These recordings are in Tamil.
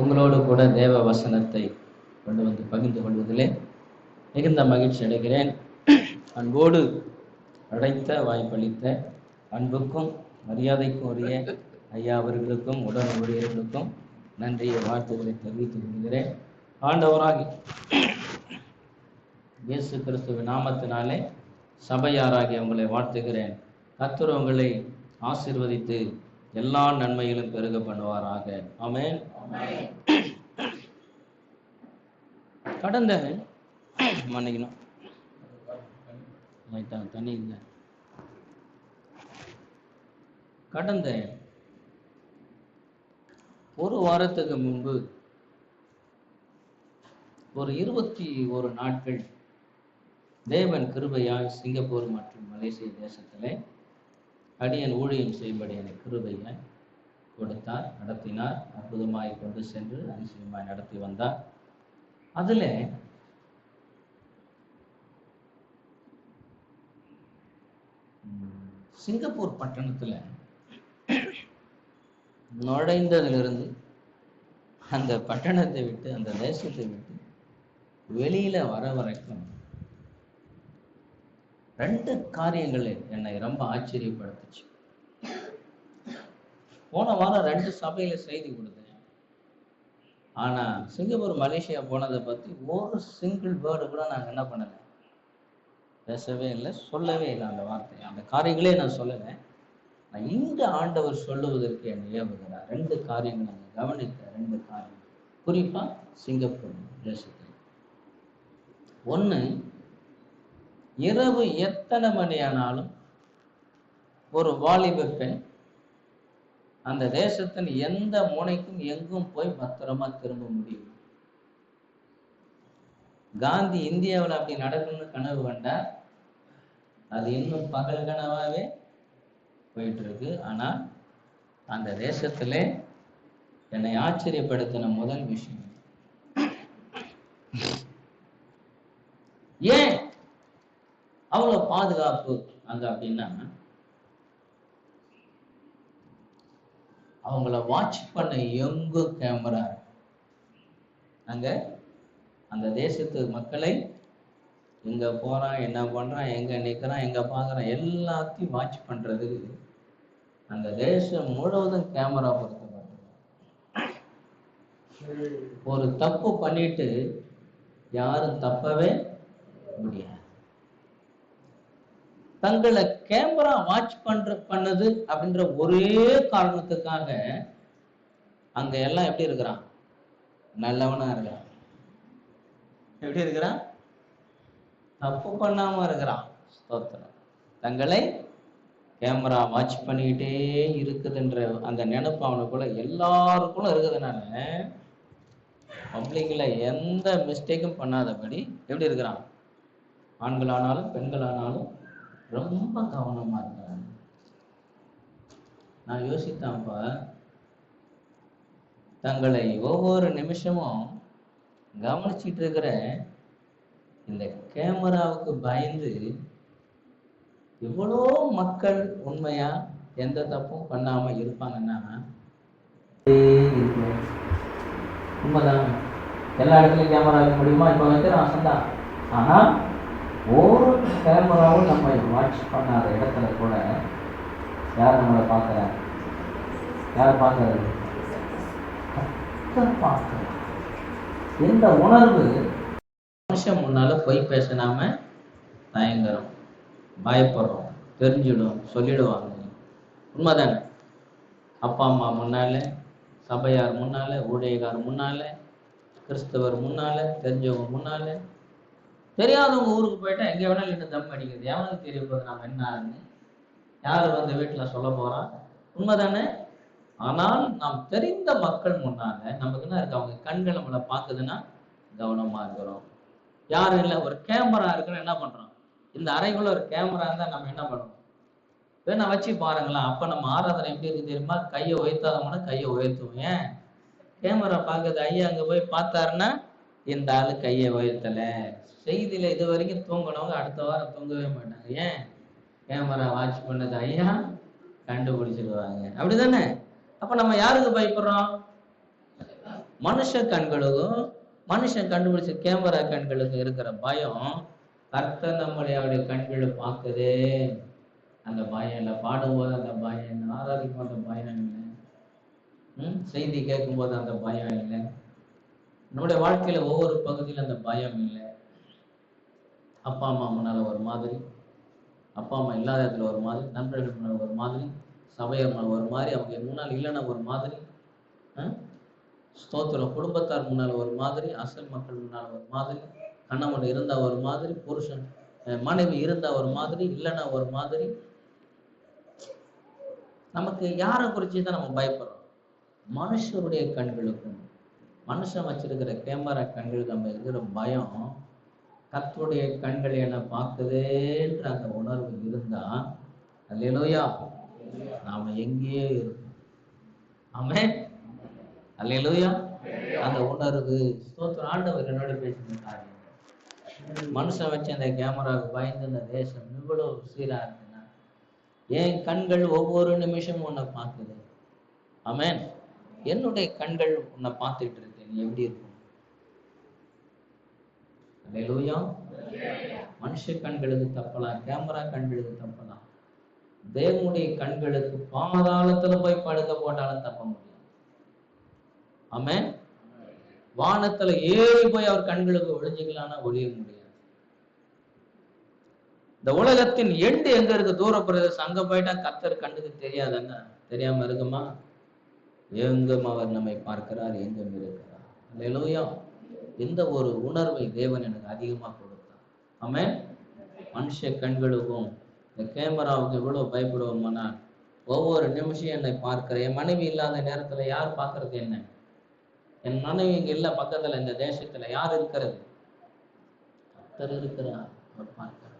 உங்களோடு கூட தேவ வசனத்தை கொண்டு வந்து பகிர்ந்து கொள்வதிலே மிகுந்த மகிழ்ச்சி அடைகிறேன். அன்போடு அழைத்த வாய்ப்பளித்த அன்புக்கும் மரியாதைக்கும் உரிய ஐயா அவர்களுக்கும் உடன் ஊழியர்களுக்கும் நன்றியை வாழ்த்துக்களை தெரிவித்துக் கொள்கிறேன். ஆண்டவராக இயேசு கிறிஸ்துவின் நாமத்தினாலே சபையாராகி உங்களை வாழ்த்துகிறேன். கர்த்தர் உங்களை எல்லா நன்மைகளும் பெருக பண்ணுவாராக. ஆமே கடந்த மன்னிக்கணும் தண்ணி இல்லை. கடந்த ஒரு வாரத்துக்கு முன்பு ஒரு இருபத்தி ஒரு நாட்கள் தேவன் கிருபையாய் சிங்கப்பூர் மற்றும் மலேசிய தேசத்திலே அடியன் ஊழியம் செய்யும்படி எனக்கு கிருபையை கொடுத்தார். நடத்தினார். அற்புதமாய் கொண்டு சென்று அதிசயமாய் நடத்தி வந்தார். அதில் சிங்கப்பூர் பட்டணத்தில் நுழைந்ததிலிருந்து அந்த பட்டணத்தை விட்டு அந்த தேசத்தை விட்டு வெளியில வர வரைக்கும் ரெண்டு காரியங்கள் என்னை ரொம்ப ஆச்சரியப்படுத்துச்சு. போன வாரம் ரெண்டு சபையில செய்தி கொடுத்தேன். ஆனா சிங்கப்பூர் மலேசியா போனதை பத்தி ஒரு சிங்கிள் வேர்டு கூட நாங்க என்ன பண்ணல. பேசவே இல்லை சொல்லவே இல்லை அந்த வார்த்தை. அந்த காரியங்களே நான் சொல்லலை. நான் இங்க ஆண்டவர் சொல்லுவதற்கு என்னை ஏவுகிறார். ரெண்டு காரியங்கள் நாங்கள் கவனித்த ரெண்டு காரியம் குறிப்பா சிங்கப்பூர் தேசத்தில் ஒன்று இரவு எத்தனை மணி ஆனாலும் ஒரு வாலிப பெண் அந்த தேசத்தின் எந்த முனைக்கும் எங்கும் போய் பத்திரமா திரும்ப முடியும். காந்தி இந்தியாவில் அப்படி நடக்கணும்னு கனவு கண்டார். அது இன்னும் பகல் கனவாவே போயிட்டு இருக்கு ஆனா அந்த தேசத்திலே என்னை ஆச்சரியப்படுத்தின முதல் விஷயம் ஏன் அவ்வளவு பாதுகாப்பு. அங்க அப்படின்னா அவங்கள வாட்ச் பண்ண எங்கு கேமரா அங்க அந்த தேசத்து மக்களை எங்க போறான் என்ன பண்றான் எங்க நிக்கிறான் எங்க பாக்குறான் எல்லாத்தையும் வாட்ச் பண்றதுக்கு அந்த தேசம் முழுவதும் கேமரா பொருத்தப்பட்டது. ஒரு தப்பு பண்ணிட்டு யாரும் தப்பவே முடியாது. தங்களை கேமரா வாட்ச் பண்ற பண்ணது அப்படின்ற ஒரே காரணத்துக்காக அங்க எல்லாம் எப்படி இருக்கிறான்? நல்லவனா இருக்கிறான். எப்படி இருக்கிறான்? தப்பு பண்ணாம இருக்கிறான். ஸ்தோத்திரம். தங்களை கேமரா வாட்ச் பண்ணிக்கிட்டே இருக்குதுன்ற அந்த நினைப்பு அவனுக்குள்ள எல்லாருக்குள்ள இருக்குதுனால பப்ளிக்ல எந்த மிஸ்டேக்கும் பண்ணாதபடி எப்படி இருக்கிறான்? ஆண்களானாலும் பெண்களானாலும் ரொம்ப கவனமா இருக்கிறாங்க நான் யோசித்தான்ப்பா தங்களை ஒவ்வொரு நிமிஷமும் கவனிச்சிட்டு இருக்கிற இந்த கேமராவுக்கு பயந்து இவ்வளோ மக்கள் உண்மையா எந்த தப்பும் பண்ணாம இருப்பாங்கன்னா உண்மைதான். எல்லா இடத்துலையும் கேமரா வைக்க முடியுமா? இப்போ வைக்கிறோம் அசந்தான் ஆனால் ஒரு கேமராவும் நம்ம வாட்ச் பண்ணாத இடத்துல கூட யார் நம்மளை பார்க்குறாங்க யார் பார்க்கறது? இந்த உணர்வு? மனுஷன் முன்னால பொய் பேசினாம தயங்குறோம். பயப்படுறோம். தெரிஞ்சிடும் சொல்லிடுவாங்க. உண்மைதானே? அப்பா அம்மா முன்னால சபையார் முன்னால ஊழியக்கார் முன்னால கிறிஸ்தவர் முன்னால தெரிஞ்சவங்க முன்னால தெரியாதவங்க ஊருக்கு போயிட்டா எங்க வேணாலும் இன்னும் தம் அடிக்கிறது. எவனுக்கு தெரிய போகுது? நாம என்ன ஆகுன்னு யாரு வந்து வீட்டுல சொல்ல போறான் உண்மைதானே? ஆனால் நாம் தெரிந்த மக்கள் முன்னால நமக்கு என்ன இருக்கு? அவங்க கண்கள் நம்மளை பார்க்குதுன்னா கவனமா இருக்கிறோம். யாரும் இல்லை. ஒரு கேமரா இருக்குன்னு என்ன பண்றோம்? இந்த அறைக்குள்ள ஒரு கேமரா இருந்தா நம்ம என்ன பண்ணுவோம்? வேணா வச்சு பாருங்களேன். அப்ப நம்ம ஆராதனை எப்படி இருக்கு தெரியுமா? கையை உயர்த்தாதவங்கன்னா கையை உயர்த்துவோம். ஏன்? கேமரா பார்க்குது ஐயா அங்க போய் பார்த்தாருன்னா இந்த ஆள் கையை உயர்த்தல. செய்தியில இது வரைக்கும் தூங்கினவங்க அடுத்த வாரம் தூங்கவே மாட்டாங்க. ஏன்? கேமரா வாட்ச் பண்ணது ஐயா கண்டுபிடிச்சிடுவாங்க அப்படிதானே? அப்ப நம்ம யாருக்கு பயப்படுறோம்? மனுஷ கண்களுக்கும் மனுஷன் கண்டுபிடிச்ச கேமரா கண்களுக்கும் இருக்கிற பயம் கர்த்தர் நம்மளை அவருடைய கண்களை பார்க்குதே. அந்த பயம் இல்லை. பாடும்போது அந்த பயம் இல்லை. ஆராதிக்கும் போது அந்த பயம் இல்லை. ம்? செய்தி கேட்கும்போது அந்த பயம் இல்லை. நம்முடைய வாழ்க்கையில ஒவ்வொரு பகுதியிலும் அந்த பயம் இல்லை. அப்பா அம்மா முன்னால ஒரு மாதிரி அப்பா அம்மா இல்லாத இடத்துல ஒரு மாதிரி நண்பர்கள் முன்னால் ஒரு மாதிரி சபையர் முன்னால் ஒரு மாதிரி அவங்க முன்னால் இல்லைன்னா ஒரு மாதிரி ஸ்தோத்திரம் குடும்பத்தார் முன்னால் ஒரு மாதிரி அசல் மக்கள் முன்னால் ஒரு மாதிரி கணவன் இருந்தா ஒரு மாதிரி புருஷன் மனைவி இருந்தா ஒரு மாதிரி இல்லைன்னா ஒரு மாதிரி. நமக்கு யாரை குறித்து தான் நம்ம பயப்படுறோம்? மனுஷருடைய கண்களுக்கும் மனுஷன் வச்சிருக்கிற கேமரா கண்களுக்கு நம்ம இருக்கிற பயம் கத்துடைய கண்கள் என்ன பார்க்குதேன்ற அந்த உணர்வு இருந்தா அல்லையிலோயா நாம எங்கேயோ இருப்போம். ஆமே அல்லையிலோயா அந்த உணர்வு. ஸ்தோத்திரம். ஆண்டவர் என்னோட பேசின மனுஷன் வச்ச அந்த கேமராவுக்கு பயந்து இந்த தேசம் இவ்வளவு சீரா இருக்குன்னா என் கண்கள் ஒவ்வொரு நிமிஷமும் உன்னை பார்க்குது. அமேன் என்னுடைய கண்கள் உன்னை பார்த்துட்டு இருக்கு. எப்படி இருக்கும்? மனுஷ கண்களுக்கு தப்பலாம் கேமரா கண்களுக்கு தப்பலாம். தேவனுடைய கண்களுக்கு பாதாளத்துல போய் படுக்க போட்டாலும் தப்ப முடியும் ஆமே வானத்துல ஏறி போய் அவர் கண்களுக்கு ஒழிஞ்சுக்கலாம்னா ஒழிய முடியாது. இந்த உலகத்தின் எண்டு எங்க இருக்கு? தூர பிரதேசம். அங்க போயிட்டா கத்தர் கண்டுக்கு தெரியாதுன்னா தெரியாம இருக்குமா? எங்கும் அவர் நம்மை பார்க்கிறார் எங்கும் இருக்கிறார். லெலோயா இந்த ஒரு உணர்வை தேவன் எனக்கு அதிகமாக கொடுத்தார் ஆமென் மனுஷ கண்களுக்கும் இந்த கேமராவுக்கு எவ்வளோ பயப்படுவோமானா ஒவ்வொரு நிமிஷம் என்னை பார்க்கிற என் மனைவி இல்லாத நேரத்தில் யார் பார்க்கறது என்ன? என் மனைவி இங்கே இல்லை பக்கத்தில் இந்த தேசத்தில் யார் இருக்கிறது? கத்தர் இருக்கிறார் அவர் பார்க்கிறார்.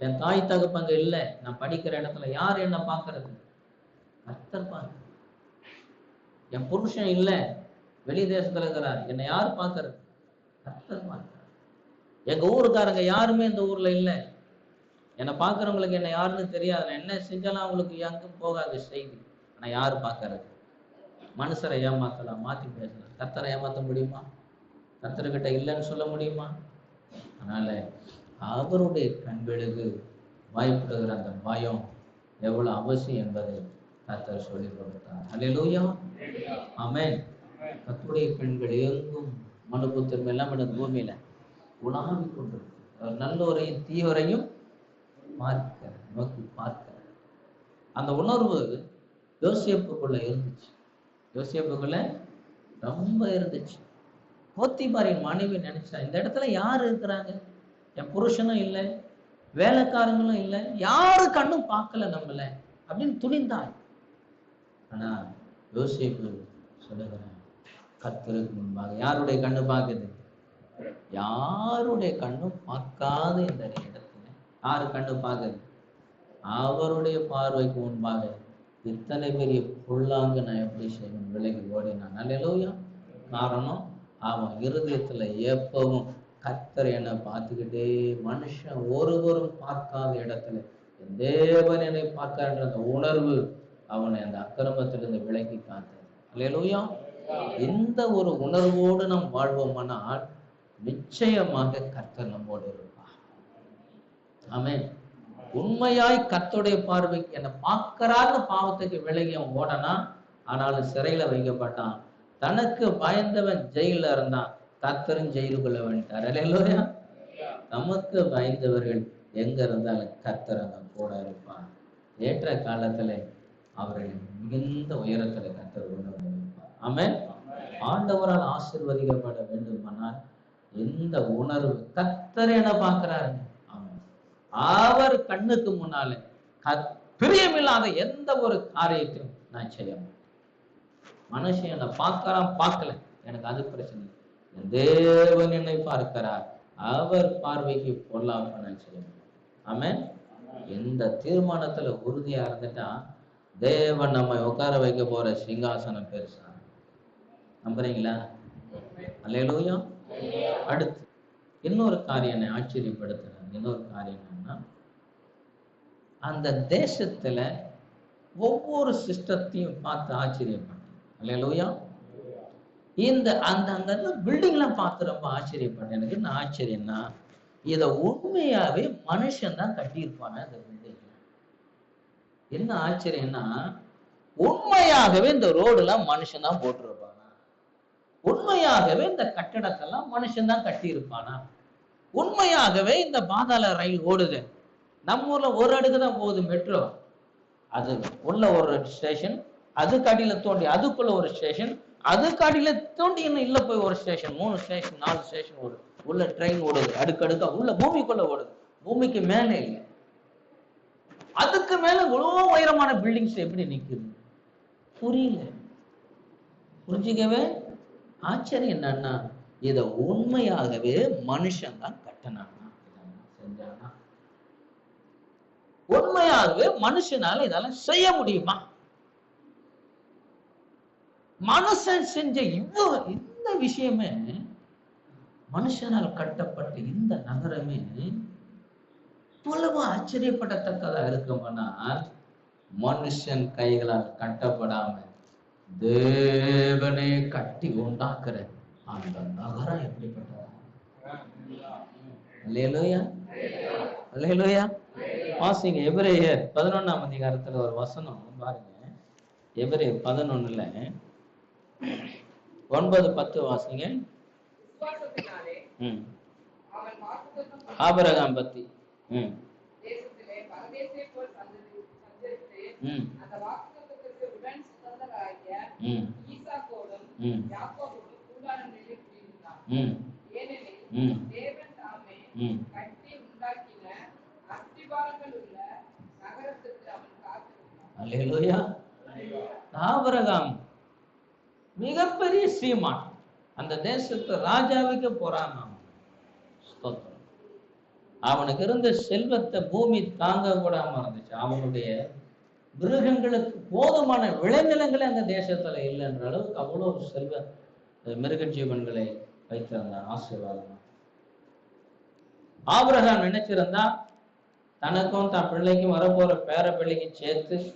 என் தாய் தகப்பங்க இல்லை நான் படிக்கிற இடத்துல யார் என்ன பார்க்கறது? கத்தர் பார்க்க என் புருஷன் இல்லை வெளி தேசத்துல இருக்கிறார். என்னை யார் பார்க்கறது? கர்த்தர் பார்க்கிறார். எங்க ஊருக்காரங்க யாருமே இந்த ஊர்ல இல்ல. என்னை பார்க்கறவங்களுக்கு என்ன யாருன்னு தெரியாது. நான் என்ன செஞ்சாலும் அவங்களுக்கு எங்கும் போகாது செய்தி. ஆனா யார் பார்க்கறது? மனுஷரை ஏமாத்தலாம் மாத்தி பேசலாம். கர்த்தரை ஏமாத்த முடியுமா? கர்த்தர்கிட்ட இல்லைன்னு சொல்ல முடியுமா? அதனால அவருடைய கண்களுக்கு பயப்படுகிற அந்த பயம் எவ்வளவு அவசியம் என்பதை கர்த்தர் சொல்லிக் கொடுத்தார். அல்லேலூயா ஆமென் கத்துடைய பெண்கள் எங்கும் மனுபுத்திரம் எல்லாம் இந்த பூமியில உலாவிக் கொண்டிருக்கு நல்லோரையும் தீயோரையும் பார்க்க நோக்கி பார்க்க. அந்த உணர்வு யோசியப்புக்குள்ள இருந்துச்சு. யோசியப்புக்குள்ள ரொம்ப இருந்துச்சு. போத்திபாரின் மனைவி நினைச்சா இந்த இடத்துல யார் இருக்கிறாங்க? என் புருஷனும் இல்லை வேலைக்காரங்களும் இல்லை யாரு கண்ணும் பார்க்கல நம்மள? அப்படின்னு துணிந்தாள் ஆனா யோசிப்பு சொல்லுகிறேன் கத்தருக்கு முன்பாக யாருடைய கண்ணு பார்க்குது? யாருடைய கண்ணும் பார்க்காத இந்த இடத்துல யாரு கண்ணு பார்க்குது? அவருடைய பார்வைக்கு முன்பாக இத்தனை பெரிய புல்லாங்கு நான் எப்படி செய்வேன்? விலகி ஓடினான். நல்லையா காரணம் அவன் இருதயத்துல எப்பவும் கத்தர் என்னை பார்த்துக்கிட்டே மனுஷன் ஒருவரும் பார்க்காத இடத்துல தேவன் என்னை பார்க்கான்ற அந்த உணர்வு அவனை அந்த அக்கிரமத்திலிருந்து விலக்கி காத்தது. அல்லையிலோயா இந்த ஒரு உணர்வோடு நாம் வாழ்வோமானால் நிச்சயமாக கர்த்தர் நம்மோடு இருப்பார். ஆமென். உண்மையாய் கர்த்தருடைய பார்வைக்கு என்னை பார்க்கறான்னு பாவத்துக்கு விலகி ஓடனா ஆனாலும் சிறையில வைக்கப்பட்டான். தனக்கு பயந்தவன் ஜெயில இருந்தான். கர்த்தரும் ஜெயிலுக்குள்ள வந்துட்டார். அல்லேலூயா நமக்கு பயந்தவர்கள் எங்க இருந்தாலும் கர்த்தர் அங்க கூட இருப்பான் ஏற்ற காலத்துல அவர்கள் மிகுந்த உயரத்துல கர்த்தர் கொண்டு வந்து வைப்பார் ஆண்டவரால் ஆசிர்வதிக்கப்பட வேண்டுமானால் எந்த உணர்வு கத்தர் என பார்க்கிறாருங்க ஆமென். அவர் கண்ணுக்கு முன்னாலே கத்- பிரியமில்லாத எந்த ஒரு காரியத்தையும் நான் செய்ய மாட்டேன். மனுஷன் என்னை பார்க்கறான் பார்க்கல. எனக்கு அது பிரச்சனை. என் தேவன் என்னை பார்க்கிறார். அவர் பார்வைக்கு பொல்லாம நான் செய்ய மாட்டேன். எந்த தீர்மானத்துல உறுதியா இருந்துட்டா தேவன் நம்மை உட்கார வைக்க போற சிங்காசனம் பெருசா நம்புறீங்களா? அல்லேலூயா. அடுத்து இன்னொரு காரியம் என்னை ஆச்சரியப்படுத்துறாங்க இன்னொரு காரியம் என்னன்னா அந்த தேசத்துல ஒவ்வொரு சிஸ்டத்தையும் பார்த்து ஆச்சரியப்பட்டேன். அல்லையிலோயா இந்த அந்த அந்த பில்டிங்லாம் பார்த்து ரொம்ப ஆச்சரியப்பட்டேன். எனக்கு என்ன ஆச்சரியம்னா இதை உண்மையாவே மனுஷன் தான் கட்டியிருப்பாங்க அந்த பில்டிங் என்ன ஆச்சரியம்னா உண்மையாகவே இந்த ரோடுலாம் மனுஷன் தான் போட்டுருவாங்க உண்மையாகவே இந்த கட்டடத்தெல்லாம் மனுஷன் தான் கட்டியிருப்பானா? உண்மையாகவே இந்த பாதாள ரயில் ஓடுது. நம்ம ஊர்ல ஒரு அடுக்கு தான் போகுது மெட்ரோ அது உள்ள ஒரு ஸ்டேஷன் அதுக்கு அடியில தோண்டி அதுக்குள்ள ஒரு ஸ்டேஷன் அதுக்கு அடியில தோண்டி இன்னும் இல்ல போய் ஒரு ஸ்டேஷன் மூணு ஸ்டேஷன் நாலு ஸ்டேஷன் ஓடுது. உள்ள ட்ரெயின் ஓடுது அடுக்கடுக்கா உள்ள பூமிக்குள்ள ஓடுது. பூமிக்கு மேலே இல்லை. அதுக்கு மேல இவ்வளோ உயரமான பில்டிங்ஸ் எப்படி நிக்குது? புரியல. புரிஞ்சுக்கவே ஆச்சரியம் என்னன்னா இத உண்மையாகவே மனுஷன் தான் கட்டினானா. செஞ்சானா உண்மையாகவே மனுஷனால இதெல்லாம் செய்ய முடியுமா? மனுஷன் செஞ்ச இவ்வளவு இந்த விஷயமே மனுஷனால் கட்டப்பட்ட இந்த நகரமே இவ்வளவு ஆச்சரியப்படத்தக்கதா இருக்குமானால் மனுஷன் கைகளால் கட்டப்படாம தேவனே கட்டி உண்டாக்குற அந்த நகரம் எப்படிப்பட்டதா? வாசிங்க எபிரேயர் பதினொன்னாம் அதிகாரத்துல ஒரு வசனம் பாருங்க. எபிரேயர் பதினொன்னுல ஒன்பது பத்து வாசிங்க. விசுவாசத்தினாலே ம். ஆபரகாம் பத்தி. ம். ம். ஆபரகாம் மிகப்பெரிய சீமான். அந்த தேசத்து ராஜாவுக்கு போறான். அவனுக்கு இருந்த செல்வத்தை பூமி தாங்க கூடாம இருந்துச்சு அவனுடைய மிருகங்களுக்கு போதுமான விளைநிலங்களே அந்த தேசத்துல இல்லைன்ற அளவுக்கு அவ்வளவு செல்வ மிருக ஜீவன்களை வைத்திருந்தான் ஆசீர்வாதம். ஆபிரகாம் நினைச்சிருந்தா தனக்கும் தன் பிள்ளைக்கும் வரப்போற பேர பிள்ளைக்கு சேர்த்து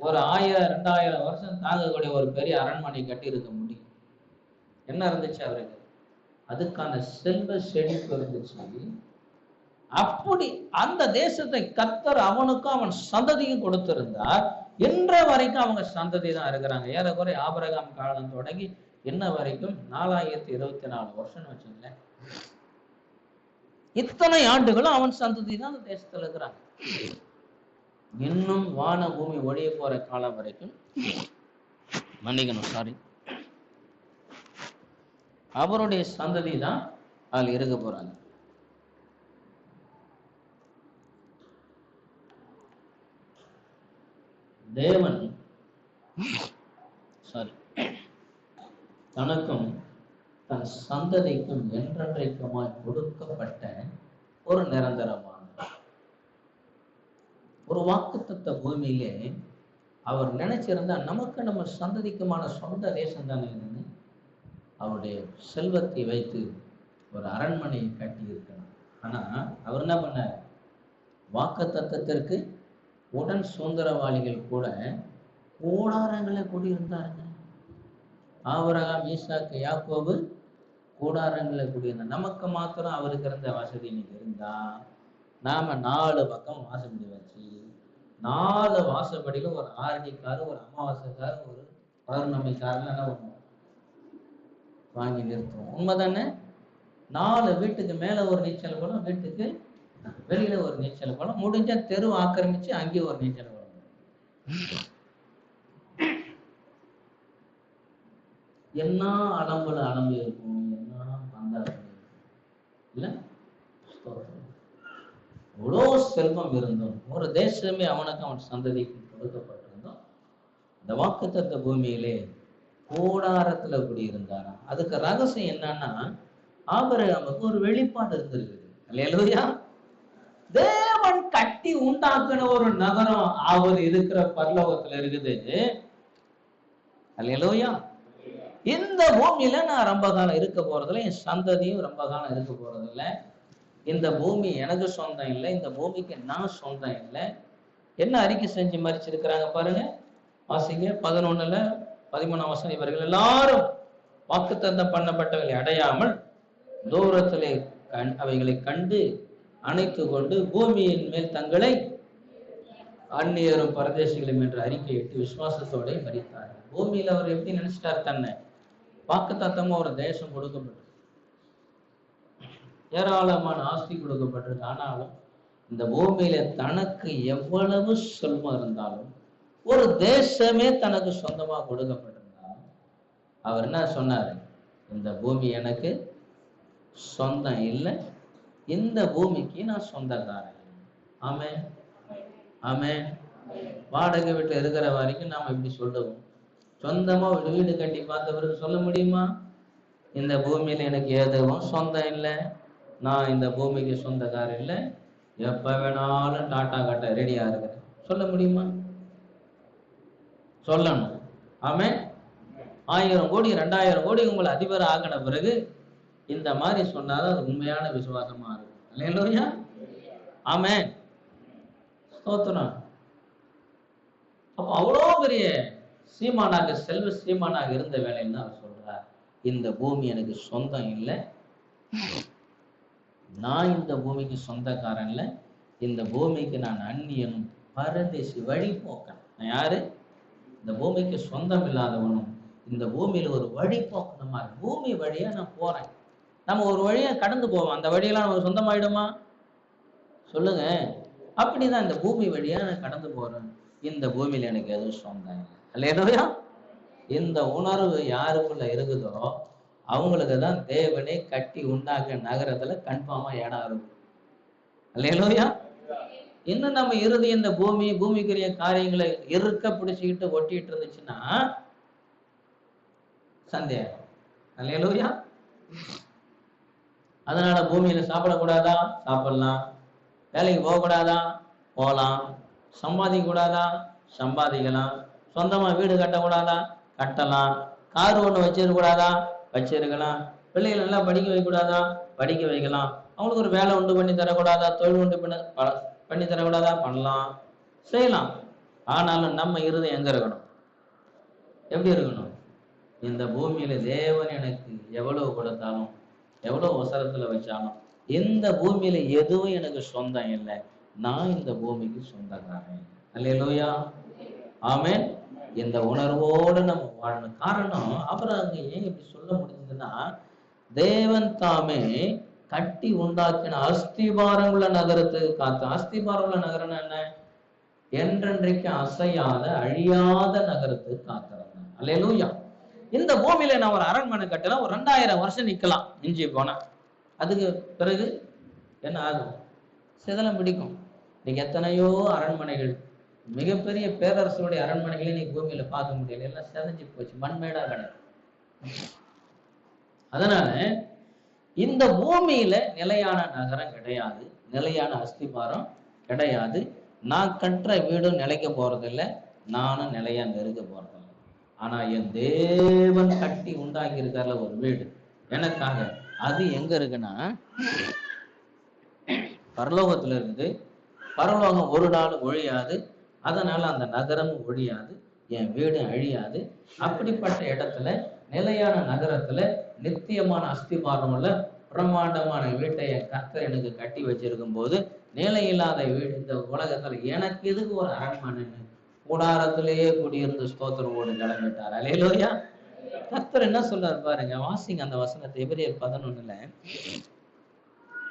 ஒரு ஆயிரம் ரெண்டாயிரம் வருஷம் தாங்கக்கூடிய ஒரு பெரிய அரண்மனை கட்டி இருக்க முடியும். என்ன இருந்துச்சு அவருக்கு? அதுக்கான செல்வ செழிப்பு இருந்துச்சு. அப்படி அந்த தேசத்தை கத்தர் அவனுக்கும் அவன் சந்ததியும் கொடுத்திருந்தார். இன்ற வரைக்கும் அவங்க சந்ததி தான் இருக்கிறாங்க. ஏறக்குறை ஆபரகாம் காலம் தொடங்கி இன்ன வரைக்கும் நாலாயிரத்தி இருபத்தி நாலு வருஷம்னு வச்சுங்களேன் இத்தனை ஆண்டுகளும் அவன் சந்ததி தான் அந்த தேசத்துல இருக்கிறாங்க. இன்னும் வான பூமி ஒழிய போற காலம் வரைக்கும் மன்னிக்கணும் சாரி அவருடைய சந்ததி தான் அதில் இருக்க போறாங்க. தேவன். சாரி தனக்கும் தன் சந்ததிக்கும் என்றென்றைக்குமாய் கொடுக்கப்பட்ட ஒரு நிரந்தரமான ஒரு வாக்குத்தத்த பூமியிலே அவர் நினைச்சிருந்தா நமக்கு நம்ம சந்ததிக்குமான சொந்த தேசம் தானே அவருடைய செல்வத்தை வைத்து ஒரு அரண்மனையை கட்டி இருக்கணும் ஆனா அவர் என்ன பண்ணார்? வாக்குத்தத்தத்திற்கு உடன் சுதந்திரவாளிகள் கூட கூடாரங்களை குடியிருந்தாருங்க ஆபரகாம் ஈசாக்கு யாக்கோபு கூடாரங்களை குடியிருந்தார். நமக்கு மாத்திரம் அவருக்கு இருந்த வசதி இன்னைக்கு இருந்தா நாம நாலு பக்கம் வாசப்படி வச்சு நாலு வாசப்படியில ஒரு ஆரணிக்காரு ஒரு அமாவாசைக்காரு ஒரு பௌர்ணமிக்காரன் என்ன பண்ணுவோம் வாங்கி நிறுத்துவோம். உண்மைதானே? நாலு வீட்டுக்கு மேல ஒரு நீச்சல் குளம் வீட்டுக்கு வெளியில ஒரு நீச்சல் குளம் முடிஞ்சா தெரு ஆக்கிரமிச்சு அங்கேயே ஒரு நீச்சல் குளம். என்ன அலம்புல அலம்பு இருக்கும்? என்ன பந்தாட்டம் இல்ல? இவ்வளோ செல்வம் இருந்தும் ஒரு தேசமே அவனுக்கு அவன் சந்ததிக்கு கொடுக்கப்பட்டிருந்தோம் அந்த வாக்குத்தத்த பூமியிலே கூடாரத்துல குடியிருந்தாராம் அதுக்கு ரகசியம் என்னன்னா ஆபரகாமுக்கு ஒரு வெளிப்பாடு இருந்திருக்குது. இல்லையா தேவன் கட்டி உண்டாக்குன ஒரு நகரம் அவர் இருக்கிற பரலோகத்துல இருக்குது. அல்லேலூயா. இந்த பூமியில நான் ரொம்ப காலம் இருக்க போறதில்ல என் சந்ததியும் ரொம்ப காலம் இருக்க போறதில்ல. இந்த பூமி எனக்கு சொந்தம் இல்லை இந்த பூமிக்கு நான் சொந்தம் இல்லை. என்ன அறிக்கை செஞ்சு மறிச்சிருக்கிறாங்க பாருங்க. வாசிங்க பதினொன்னுல பதிமூணாம் வருஷம் இவர்கள் எல்லாரும் வாக்குத்தத்தம் பண்ணப்பட்டவர்களை அடையாமல் தூரத்திலே கண் அவைகளை கண்டு அணைத்து கொண்டு பூமியின் மேல் தங்களை அந்நியரும் பரதேசிகளும் என்று அறிக்கையிட்டு விசுவாசத்தோட மறித்தார். பூமியில் அவர் எப்படி நினைச்சிட்டார் தன்னை? வாக்குத்தத்தமா ஒரு தேசம் கொடுக்கப்பட்டது. ஏராளமான ஆஸ்தி கொடுக்கப்பட்டிருக்கு ஆனாலும் இந்த பூமியில தனக்கு எவ்வளவு செல்வம் இருந்தாலும் ஒரு தேசமே தனக்கு சொந்தமா கொடுக்கப்பட்டிருந்தாலும் அவர் என்ன சொன்னாரு? இந்த பூமி எனக்கு சொந்தம் இல்லை இந்த பூமிக்கு நான் சொந்தக்காரன்? ஆமே ஆமே வாடகை வீட்டில் இருக்கிற வரைக்கும் நாம இப்படி சொல்லுவோம். சொந்தமா ஒரு வீடு கட்டி பார்த்தவருக்கு சொல்ல முடியுமா? இந்த பூமியில எனக்கு எதுவும் சொந்தம் இல்லை. நான் இந்த பூமிக்கு சொந்தக்காரன் இல்லை. எப்ப வேணாலும் டாட்டா கட்ட ரெடியா இருக்கிறேன். சொல்ல முடியுமா? சொல்லணும். ஆமே ஆயிரம் கோடி ரெண்டாயிரம் கோடி உங்களை அதிபர் ஆக்கின பிறகு இந்த மாதிரி சொன்னாதான் அது உண்மையான விசுவாசமா இருக்கும். இல்லையா ஆமே ஸ்தோத்திரம். அப்போ அவ்வளோ பெரிய சீமானாக செல்வ சீமானாக இருந்த வேலைன்னு அவர் சொல்றார். இந்த பூமி எனக்கு சொந்தம் இல்லை. நான் இந்த பூமிக்கு சொந்தக்காரன் இல்லை. இந்த பூமிக்கு நான் அந்நியனும் பரதேசி வழி போக்கன் நான் யாரு? இந்த பூமிக்கு சொந்தம் இல்லாதவனும் இந்த பூமியில ஒரு வழி போக்கணுமா பூமி வழியா நான் போறேன். நம்ம ஒரு வழியை கடந்து போவோம். அந்த வழியெல்லாம் நமக்கு சொந்தமாயிடுமா? சொல்லுங்க. அப்படிதான் இந்த பூமி வழியா நான் கடந்து போறேன். இந்த பூமியில எனக்கு எதுவும் சொந்தம் இல்லை. இல்லையா இந்த உணர்வு யாருக்குள்ள இருக்குதோ அவங்களுக்கு தான் தேவனை கட்டி உண்டாக்க நகரத்துல கன்ஃபார்மா இடம் இருக்கும். இல்லையா இன்னும் நம்ம இறுதி இந்த பூமி பூமிக்குரிய காரியங்களை இறுக்க பிடிச்சிக்கிட்டு ஒட்டிட்டு இருந்துச்சுன்னா சந்தேகம். இல்லையா அதனால பூமியில சாப்பிடக்கூடாதா? சாப்பிடலாம். வேலைக்கு போகக்கூடாதா? போகலாம் சம்பாதிக்க கூடாதா சம்பாதிக்கலாம். சொந்தமா வீடு கட்டக்கூடாதா? கட்டலாம். கார் ஒன்று வச்சிருக்கூடாதா வச்சிருக்கலாம். பிள்ளைகள் நல்லா படிக்க வைக்கக்கூடாதா? படிக்க வைக்கலாம். அவங்களுக்கு ஒரு வேலை உண்டு பண்ணி தரக்கூடாதா? தொழில் உண்டு பண்ண ப- பண்ணி தரக்கூடாதா? பண்ணலாம். செய்யலாம். ஆனாலும் நம்ம இருதயம் எங்க இருக்கணும்? எப்படி இருக்கணும்? இந்த பூமியில தேவன் எனக்கு எவ்வளவு கொடுத்தாலும் எவ்வளவு அவசரத்துல வச்சாலும் இந்த பூமியில எதுவும் எனக்கு சொந்தம் இல்லை. நான் இந்த பூமிக்கு சொந்தக்காரன். அல்லேலூயா. ஆமென். இந்த உணர்வோடு நம்ம வாழணும். காரணம் அப்புறம் அங்க ஏன் இப்படி சொல்ல முடிஞ்சதுன்னா தேவன் தாமே கட்டி உண்டாக்கின அஸ்திபாரம் உள்ள நகரத்துக்கு காத்து. அஸ்திபாரம் உள்ள நகரம் என்ன? என்றென்றைக்கு அசையாத அழியாத நகரத்துக்கு காத்திருந்தேன். அல்லையா இந்த பூமியில நான் ஒரு அரண்மனை கட்டலாம் ஒரு ரெண்டாயிரம் வருஷம் நிக்கலாம். மிஞ்சி போனா. அதுக்கு பிறகு என்ன ஆகும்? சிதலம் பிடிக்கும். இன்னைக்கு எத்தனையோ அரண்மனைகள் மிகப்பெரிய பேரரசுடைய அரண்மனைகளை இன்னைக்கு பூமியில பார்க்க முடியல. எல்லாம் சிதஞ்சு போச்சு. மண்மேடா கிடக்கு. அதனால இந்த பூமியில நிலையான நகரம் கிடையாது. நிலையான அஸ்திபாரம் கிடையாது. நான் கட்டுற வீடும் நிலைக்க போறதில்லை. நானும் நிலையா நெருங்க போறதில்லை. ஆனா என் தேவன் கட்டி உண்டாக்கி இருக்கார்ல ஒரு வீடு. எனக்காக. அது எங்க இருக்குன்னா பரலோகத்துல இருக்குது பரலோகம் ஒரு நாள் ஒழியாது. அதனால அந்த நகரமும் ஒழியாது. என் வீடு அழியாது. அப்படிப்பட்ட இடத்துல நிலையான நகரத்துல நித்தியமான அஸ்திபாரம் உள்ள பிரம்மாண்டமான வீட்டை என் கர்த்தர் எனக்கு கட்டி வச்சிருக்கும் போது நிலையில்லாத வீடு இந்த உலகத்துல எனக்கு எதுக்கு ஒரு அரண்மனைன்னு? கூடாரத்திலேயே குடியிருந்து ஸ்தோத்திரம் கிளம்பிட்டார் அலையிலோயா. கர்த்தர் என்ன சொல்றாரு பாருங்க வாசிங்க அந்த வசனத்தை. எபிரேயர் பதினொன்னுல.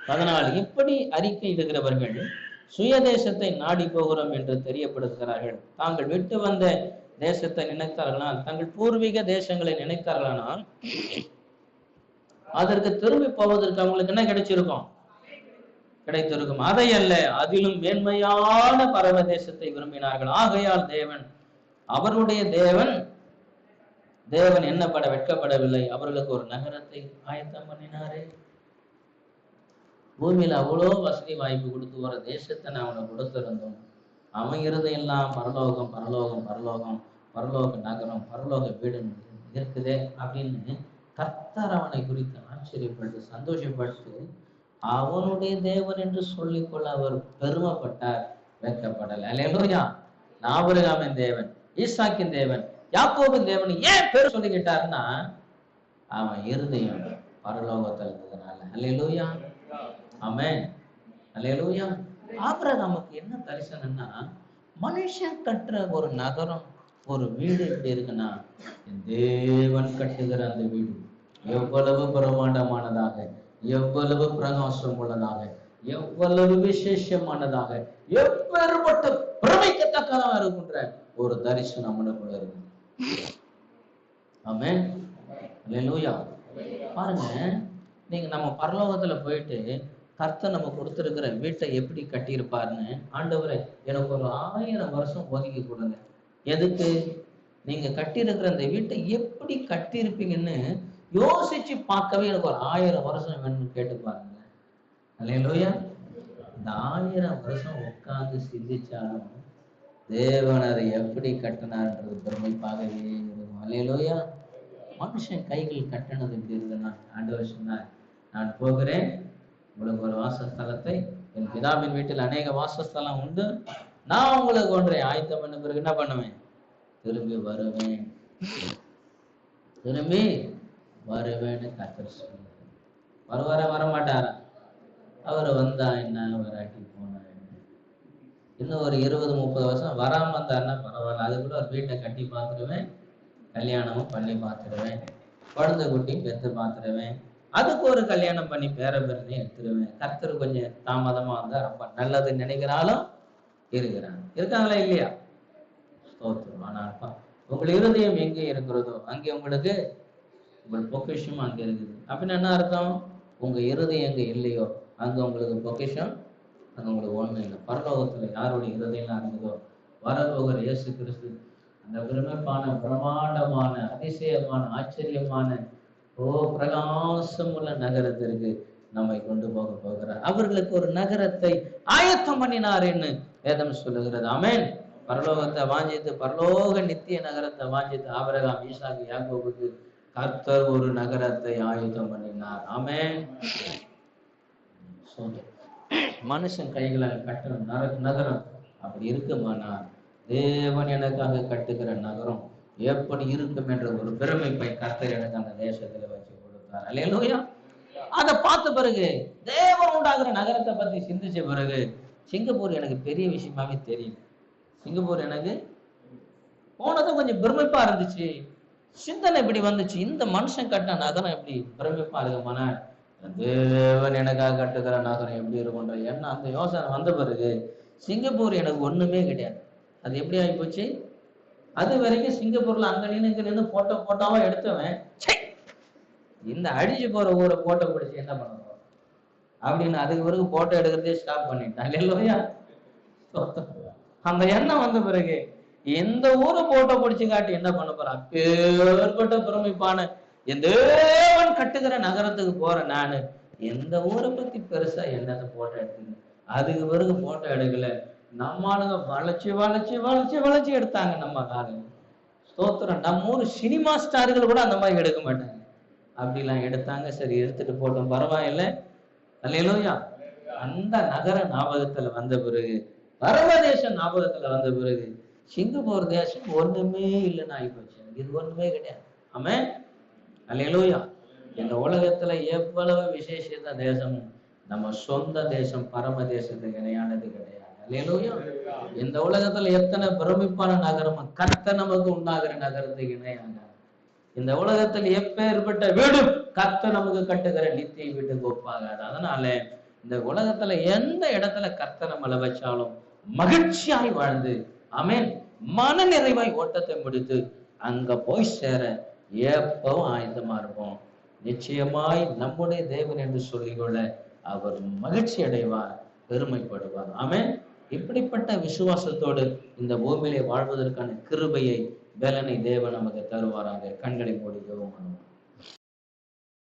பதினாலு இப்படி அறிக்கை இடுகிறவர்கள் சுயதேசத்தை நாடி போகிறோம் என்று தெரியப்படுத்துகிறார்கள். தாங்கள் விட்டு வந்த தேசத்தை நினைத்தார்களால் தங்கள் பூர்வீக தேசங்களை நினைத்தார்களானால் அதற்கு திரும்பி போவதற்கு அவங்களுக்கு என்ன கிடைச்சிருக்கும்? கிடைத்திருக்கும். அதை அல்ல அதிலும் மேன்மையான பரமதேசத்தை விரும்பினார்கள். ஆகையால் தேவன் அவருடைய தேவன் தேவன் என்னப்பட வெட்கப்படவில்லை. அவர்களுக்கு ஒரு நகரத்தை ஆயத்தம் பண்ணினாரே. பூமியில அவ்வளோ வசதி வாய்ப்பு கொடுத்து ஒரு தேசத்தை நான் அவனுக்கு கொடுத்திருந்தோம். அவன் எல்லாம் பரலோகம் பரலோகம் பரலோகம் பரலோக நகரம் பரலோக வீடு இருக்குதே அப்படின்னு கர்த்தர் அவனை குறித்து ஆச்சரியப்பட்டு சந்தோஷப்பட்டு அவனுடைய தேவன் என்று சொல்லிக்கொள்ள அவர் பெருமைப்பட்டார் வைக்கப்படல அல்லையா நாபுரகாமின் தேவன் ஈசாக்கின் தேவன் யாக்கோபின் தேவன் ஏன் பேர் சொல்லிக்கிட்டாருன்னா அவன் இருதயம் பரலோகத்தில் இருந்ததுனால. அல்லையா ஆமேன் அல்லையா ஆபரகாமுக்கு என்ன தரிசனம்னா மனுஷன் கட்டுற ஒரு நகரம் ஒரு வீடு எப்படி இருக்குன்னா தேவன் கட்டுகிற அந்த வீடு எவ்வளவு பிரம்மாண்டமானதாக எவ்வளவு பிரகாசம் உள்ளதாக எவ்வளவு விசேஷமானதாக எப்பேற்பட்ட பிரமிக்கத்தக்கதாக இருக்கின்ற ஒரு தரிசனம் அவனுக்குள்ள இருக்கு ஆமே பாருங்க நீங்க நம்ம பரலோகத்துல போயிட்டு கர்த்தர் நம்ம கொடுத்துருக்கிற வீட்டை எப்படி கட்டியிருப்பாருன்னு ஆண்டவரை எனக்கு ஒரு ஆயிரம் வருஷம் ஒதுக்கி கொடுங்க. எதுக்கு? நீங்க கட்டியிருக்கிற அந்த வீட்டை எப்படி கட்டியிருப்பீங்கன்னு யோசிச்சு பார்க்கவே எனக்கு ஒரு ஆயிரம் வருஷம் வேணும்னு கேட்டு பாருங்க. இல்லையா இந்த ஆயிரம் வருஷம் உட்கார்ந்து சிந்திச்சாலும் தேவனர் எப்படி கட்டினார்ன்றது பெருமைப்பாகவே இருக்கும். அல்லேலூயா. மனுஷன் கைகள் கட்டினது இப்படி இருக்குன்னா ஆண்டவர் சொன்னார் நான் போகிறேன். உங்களுக்கு ஒரு வாசஸ்தலத்தை. என் பிதாவின் வீட்டில் அநேக வாசஸ்தலம் உண்டு. நான் உங்களுக்கு ஒன்றை ஆயத்தம் பண்ண பிறகு என்ன பண்ணுவேன்? திரும்பி வருவேன். திரும்பி வருவேன்னு கத்தர் சொன்னார் வருவாரா வரமாட்டாரா? அவர் வந்தா என்ன வராட்டி போனா என்ன? இன்னும் ஒரு இருபது முப்பது வருஷம் வராம வந்தாருன்னா பரவாயில்ல. அதுக்குள்ள ஒரு வீட்டை கட்டி பார்த்துருவேன் கல்யாணமும் பண்ணி பார்த்துருவேன் குழந்தை குட்டி பெற்று பார்த்துருவேன் அதுக்கு ஒரு கல்யாணம் பண்ணி பேர எடுத்துருவேன். கர்த்தர் கொஞ்சம் தாமதமா வந்தா ரொம்ப நல்லது நினைக்கிறாலும் இருக்கிறாங்க இருக்காங்களா இல்லையா? ஸ்தோத்திரம். ஆனால் உங்கள் இருதயம் எங்கே இருக்கிறதோ அங்கே உங்களுக்கு உங்கள் பொக்கேஷம் அங்கே இருக்குது. அப்படின்னு என்ன அர்த்தம்? உங்க இருதயம் எங்கே இல்லையோ அங்கே உங்களுக்கு பொக்கேஷம் அங்கே உங்களுக்கு ஒன்றும் இல்லை. பரலோகத்துல யாருடைய இருதயம் இருக்குதோ வரலோகர் இயேசு கிறிஸ்து. அந்த பிரமிப்பான பிரமாண்டமான அதிசயமான ஆச்சரியமான ஓ பிரகாசம் உள்ள நகரத்திற்கு நம்மை கொண்டு போக போகிறார். அவர்களுக்கு ஒரு நகரத்தை ஆயத்தம் பண்ணினார் என்று வேதம் சொல்லுகிறது. அமேன் பரலோகத்தை வாஞ்சித்து பரலோக நித்திய நகரத்தை வாஞ்சித்து ஆபிரகாம் ஈசாக்கு யாக்கோபுக்கு கர்த்தர் ஒரு நகரத்தை ஆயுதம் பண்ணினார். ஆமே மனுஷன் கைகளால் கட்டுற நர- நகரம் அப்படி இருக்குமானால் தேவன் எனக்காக கட்டுகிற நகரம் எப்படி இருக்கும் என்ற ஒரு பெருமைப்பை கர்த்தர் எனக்கு அந்த தேசத்துல வச்சு கொடுத்தார். அல்லையா அதை பார்த்த பிறகு தேவன் உண்டாகிற நகரத்தை பத்தி சிந்திச்ச பிறகு சிங்கப்பூர் எனக்கு பெரிய விஷயமாவே தெரியல. சிங்கப்பூர் எனக்கு போனதும் கொஞ்சம் பெருமைப்பா இருந்துச்சு. சிந்தனை இப்படி வந்துச்சு. இந்த மனுஷன் கட்டின நகரம் எப்படி? பிரமிப்பா மன தேவன் எனக்காக கட்டுகிற நகரம் எப்படி இருக்கும்ன்ற எண்ணம். அந்த யோசனை வந்த பிறகு சிங்கப்பூர் எனக்கு ஒண்ணுமே கிடையாது. அது எப்படி ஆகி போச்சு அது வரைக்கும் சிங்கப்பூர்ல அங்க நின்று இங்க நின்று போட்டோ போட்டோவா எடுத்தவன் இந்த அடிச்சு போற ஊரை போட்டோ பிடிச்சி என்ன பண்ண போறோம்? அப்படின்னு அதுக்கு பிறகு போட்டோ எடுக்கிறதே ஸ்டாப் பண்ணிட்டான். இல்லையா? அந்த எண்ணம் வந்த பிறகு எந்த ஊரை போட்டோ பிடிச்சு காட்டி என்ன பண்ண போறான் அப்பேற்பட்ட பிரமிப்பான எந்த கட்டுகிற நகரத்துக்கு போறேன் நானு. எந்த ஊரை பத்தி பெருசா என்னது போட்டோ எடுத்துங்க? அதுக்கு பிறகு போட்டோ எடுக்கல. நம்ம ஆளுங்க வளைச்சு வளைச்சு வளைச்சு வளைச்சு எடுத்தாங்க நம்ம ஆளுங்க. ஸ்தோத்திரம். நம்ம ஊர் சினிமா ஸ்டார்கள் கூட அந்த மாதிரி எடுக்க மாட்டாங்க. அப்படிலாம் எடுத்தாங்க. சரி எடுத்துட்டு போட்டோம். பரவாயில்ல. அல்லையிலோயா அந்த நகர ஞாபகத்துல வந்த பிறகு பரமதேச ஞாபகத்துல வந்த பிறகு சிங்கப்பூர் தேசம் ஒண்ணுமே இல்லைன்னு ஆகிப்போச்சு போச்சு. இது ஒண்ணுமே கிடையாது. ஆமே அல்லையா இந்த உலகத்துல எவ்வளவு விசேஷித்த தேசம்? நம்ம சொந்த தேசம் பரம தேசத்துக்கு இணையானது கிடையாது. அல்லையா இந்த உலகத்துல எத்தனை பிரமிப்பான நகரமும் கத்த நமக்கு உண்டாகிற நகரத்துக்கு இணையான இந்த உலகத்தில் எப்பேற்பட்ட வீடு கத்த நமக்கு கட்டுகிற நித்திய வீட்டுக்கு ஒப்பாகாது. அதனால இந்த உலகத்துல எந்த இடத்துல கத்த நம்மளை வச்சாலும் மகிழ்ச்சியாய் வாழ்ந்து அமேன் மன நிறைவாய் ஓட்டத்தை முடித்து அங்க போய் சேர எப்பவும் ஆயுதமா இருப்போம். நிச்சயமாய் நம்முடைய தேவன் என்று சொல்லிக்கொள்ள அவர் மகிழ்ச்சி அடைவார் பெருமைப்படுவார். ஆமேன். இப்படிப்பட்ட விசுவாசத்தோடு இந்த பூமியிலே வாழ்வதற்கான கிருபையை பலனை தேவன் நமக்கு தருவாராக. கண்களை மூடி ஜெபம் பண்ணுவோம்.